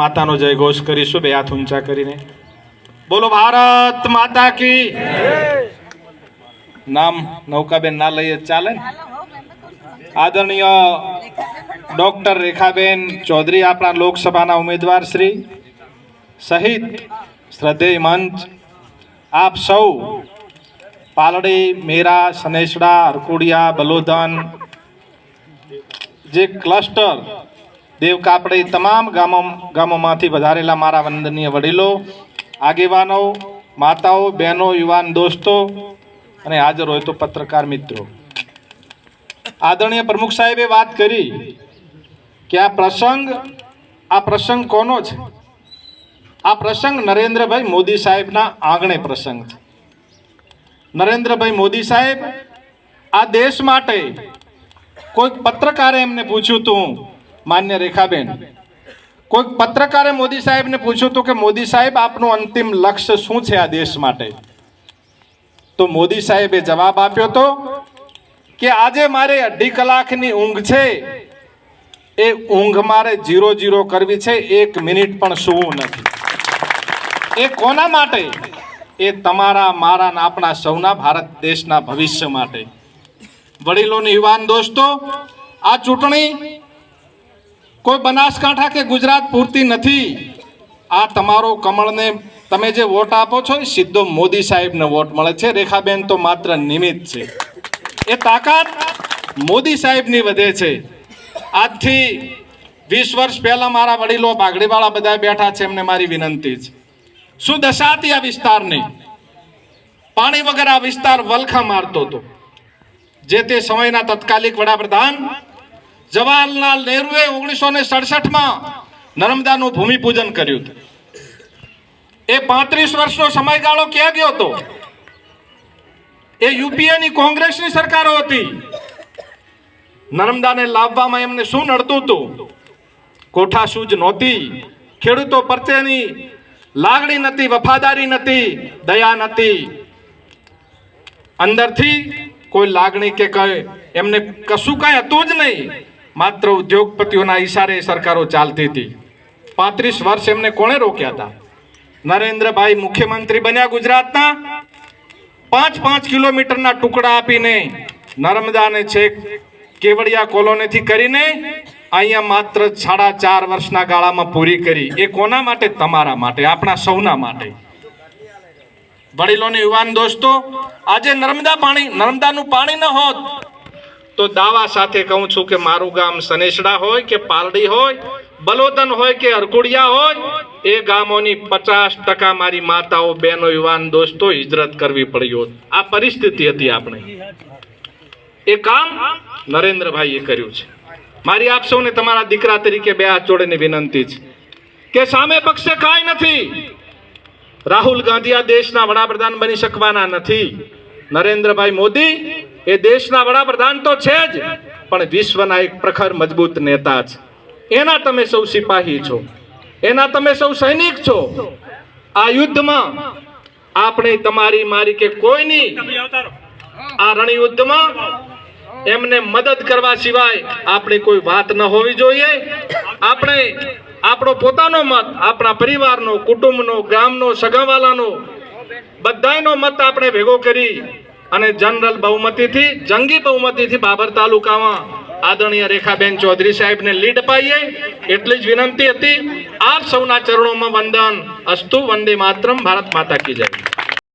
માતાનો જય ઘોષ કરીશું. બે હાથ ઊંચા કરીને. બોલો, ભારત માતા કી નામ નૌકાબેન ના લઈએ, ચાલે આદરણીય ડોક્ટર રેખાબેન ચૌધરી, આપણા લોકસભાના ઉમેદવાર શ્રી, સહિત શ્રદ્ધેય મંચ, આપ સૌ, પાલડી, મેરા, સનેસડા અરકુડિયા બલોદન, જે ક્લસ્ટર દેવકાપડી તમામ ગામો ગામોમાંથી વધારેલા મારા વંદનીય વડીલો, આગેવાનો, માતાઓ, બહેનો, યુવાન દોસ્તો અને હાજર હોય તો પત્રકાર મિત્રો. આદરણીય પ્રમુખ સાહેબે વાત કરી કે આ પ્રસંગ આ પ્રસંગ કોનો છે? આ પ્રસંગ નરેન્દ્રભાઈ મોદી સાહેબના આંગણે પ્રસંગ છે. નરેન્દ્રભાઈ મોદી સાહેબ, આ દેશ માટે કોઈક પત્રકારે એમને પૂછ્યું હતું માન્ય રેખાબેન, કોઈક પત્રકારે મોદી સાહેબને પૂછ્યું હતું કે મોદી સાહેબ, આપનું અંતિમ લક્ષ્ય શું છે આ દેશ માટે? તો મોદી સાહેબે જવાબ આપ્યો હતો કે આજે મારે અઢી કલાકની ઊંઘ છે. એ ઊંઘ મારે જીરો જીરો કરવી છે, એક મિનિટ પણ સૂવું નથી. એ કોના માટે? એ તમારા, મારા આપણા સૌના ભારત દેશના ભવિષ્ય માટે. વડીલોને યુવાન દોસ્તો, આ ચૂંટણી કોઈ બનાસકાંઠા કે ગુજરાત પૂરતી નથી. આ તમારો કમળને તમે જે વોટ આપો છો એ સીધો મોદી સાહેબને વોટ મળે છે. રેખાબેન તો માત્ર નિમિત્ત છે. એ તાકાત મોદી સાહેબની વધે છે. આજથી વીસ વર્ષ પહેલાં મારા વડીલો પાઘડીવાળા બધા બેઠા છે, એમને મારી વિનંતી છે. શું દશા હતી આ વિસ્તારની? પાણી વગર આ વિસ્તાર વલખા મારતો હતો. જે તે સમયના તત્કાલિક વડાપ્રધાન જવાહરલાલ નહેરુએ ઓગણીસો ને સડસઠમાં નર્મદાનું ભૂમિપૂજન કર્યું હતું. એ પાંત્રીસ વર્ષનો સમયગાળો ક્યાં ગયો હતો? એ યુપીએની કોંગ્રેસની સરકારો હતી. નર્મદાને લાવવામાં એમને શું નડતું હતું? કોઠા સૂજ નહોતી. ખેડૂતો પ્રત્યેની લાગણી નથી વફાદારી નથી દયા નથી અંદરથી કોઈ લાગણી કે કઈ, એમને કશું કાંઈ હતું જ નહીં. માત્ર ઉદ્યોગપતિઓના ઈશારે સરકારો ચાલતી હતી. પાંત્રીસ વર્ષ એમને કોણે રોક્યા હતા? નરેન્દ્રભાઈ મુખ્યમંત્રી બન્યા ગુજરાતના? પાંચ પાંચ કિલોમીટરના ટુકડા આપીને નર્મદાને છેક કેવડિયા કોલોનીથી કરીને અહીંયા માત્ર સાડા ચાર વર્ષના ગાળામાં પૂરી કરી. એ કોના માટે? તમારા માટે, આપણા સૌના માટે. વડીલોને યુવાન દોસ્તો, આજે નર્મદા પાણી, નર્મદાનું પાણી ન હોત તો દાવા સાથે કહું છું કે મારું ગામ સનેસડા હોય કે પાલડી હોય, બલોદન હોય કે અરકુડિયા હોય, એ ગામોની પચાસ ટકા મારી માતાઓ, બહેનો, યુવાન, દોસ્તો હિજરત કરવી પડી આ પરિસ્થિતિ હતી આપણે. એ કામ નરેન્દ્રભાઈએ કર્યું છે. મારી આપ સૌને તમારા દીકરા તરીકે બે હાથ જોડીને વિનંતી છે કે સામે પક્ષે કાંઈ નથી. રાહુલ ગાંધી આ દેશના વડાપ્રધાન બની શકવાના નથી. નરેન્દ્રભાઈ મોદી એ દેશના વડાપ્રધાન તો છે જ, પણ વિશ્વના એક પ્રખર મજબૂત નેતા છે. એના તમે સૌ સિપાહી છો. એના તમે સૌ સૈનિક છો. આ યુદ્ધમાં આપણે તમારી મારી કે કોઈની આ રણયુદ્ધમાં એમને મદદ કરવા સિવાય આપણી કોઈ વાત ન હોવી જોઈએ. આપણે આપણો પોતાનો મત, આપણા પરિવારનો, કુટુંબનો ગામનો સગાવાલાનો, બધાયનો મત આપણે ભેગો કરી અને જનરલ બહુમતીથી, જંગી બહુમતીથી બાબર તાલુકામાં આદરણીય રેખાબેન ચૌધરી સાહેબને લીડ પાઈએ. એટલી જ વિનંતી હતી, આપ સૌના ચરણોમાં વંદન. અસ્તુ વંદે માતરમ, ભારત માતા કી જય.